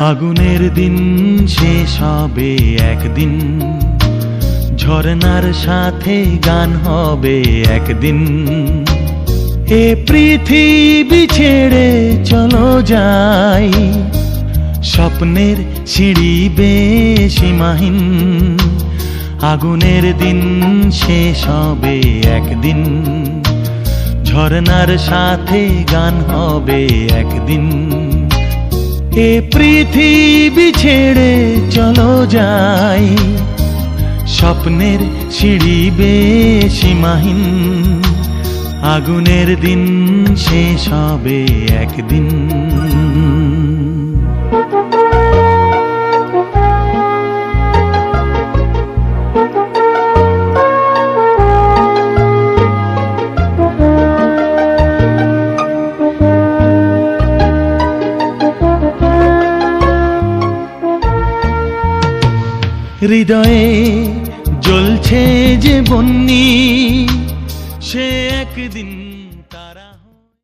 আগুনের দিন শেষ হবে একদিন। ঝরনার সাথে গান হবে একদিন। এ পৃথিবী ছেড়ে চলো যাই, স্বপ্নের সিঁড়ি বেসীমাহীন আগুনের দিন শেষ হবে একদিন। ঝরনার সাথে গান হবে একদিন। এ পৃথিবী ছেড়ে চলো যাই। স্বপ্নের সিঁড়ি বেশিমাহীন আগুনের দিন শেষ হবে একদিন। হৃদয়ে জ্বলছে যে বন্নি সে একদিন